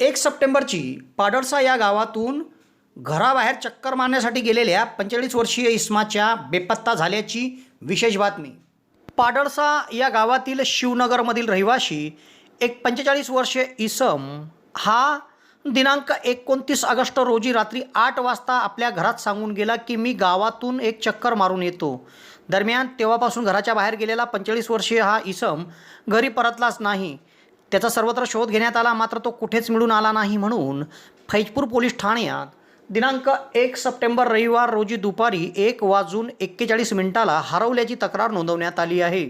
एक सप्टेंबरची पाडळसा या गावातून घराबाहेर चक्कर मारण्यासाठी गेलेल्या पंचेचाळीस वर्षीय इस्माच्या बेपत्ता झाल्याची विशेष बातमी. पाडळसा या गावातील शिवनगरमधील रहिवाशी एक पंचेचाळीस वर्षीय इसम हा दिनांक एकोणतीस ऑगस्ट रोजी रात्री आठ वाजता आपल्या घरात सांगून गेला की मी गावातून एक चक्कर मारून येतो. दरम्यान तेव्हापासून घराच्या बाहेर गेलेला पंचेचाळीस वर्षीय हा इसम घरी परतलाच नाही. त्याचा सर्वत्र शोध घेण्यात आला मात्र तो कुठेच मिळून आला नाही म्हणून फैजपूर पोलीस ठाण्यात दिनांक एक सप्टेंबर रविवार रोजी दुपारी एक वाजून एक्केचाळीस मिनिटाला हरवल्याची तक्रार नोंदवण्यात आली आहे.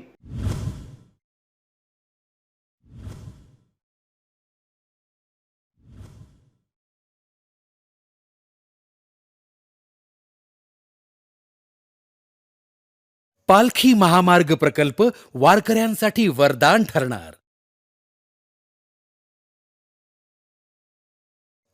पालखी महामार्ग प्रकल्प वारकऱ्यांसाठी वरदान ठरणार.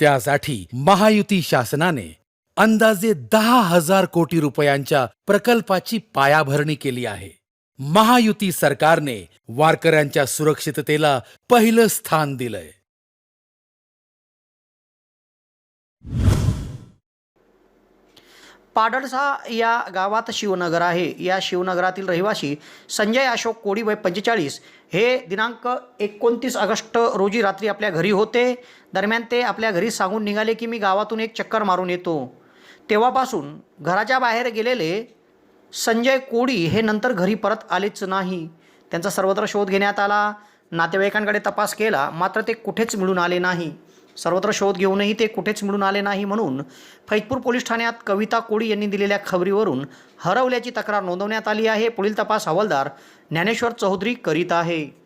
त्यासाठी महायुती शासनाने अंदाजे दहा हजार कोटी रुपयांच्या प्रकल्पाची पायाभरणी केली आहे. महायुती सरकारने वारकऱ्यांच्या सुरक्षिततेला पहिलं स्थान दिलंय. पाडळसा या गावात शिवनगर आहे. या शिवनगरातील रहिवासी संजय अशोक कोडी वय पंचेचाळीस हे दिनांक एकोणतीस ऑगस्ट रोजी रात्री आपल्या घरी होते. दरम्यान ते आपल्या घरी सांगून निघाले की मी गावातून एक चक्कर मारून येतो. तेव्हापासून घराच्या बाहेर गेलेले संजय कोडी हे नंतर घरी परत आलेच नाही. त्यांचा सर्वत्र शोध घेण्यात आला. नातेवाईकांकडे तपास केला. मात्र ते कुठेच मिळून आले नाही. सर्वत्र शोध घेऊनही ते कुठेच मिळून आले नाही म्हणून फैजपूर पोलीस ठाण्यात कविता कोळी यांनी दिलेल्या खबरीवरून हरवल्याची तक्रार नोंदवण्यात आली आहे. पुढील तपास हवालदार ज्ञानेश्वर चौधरी करीत आहे.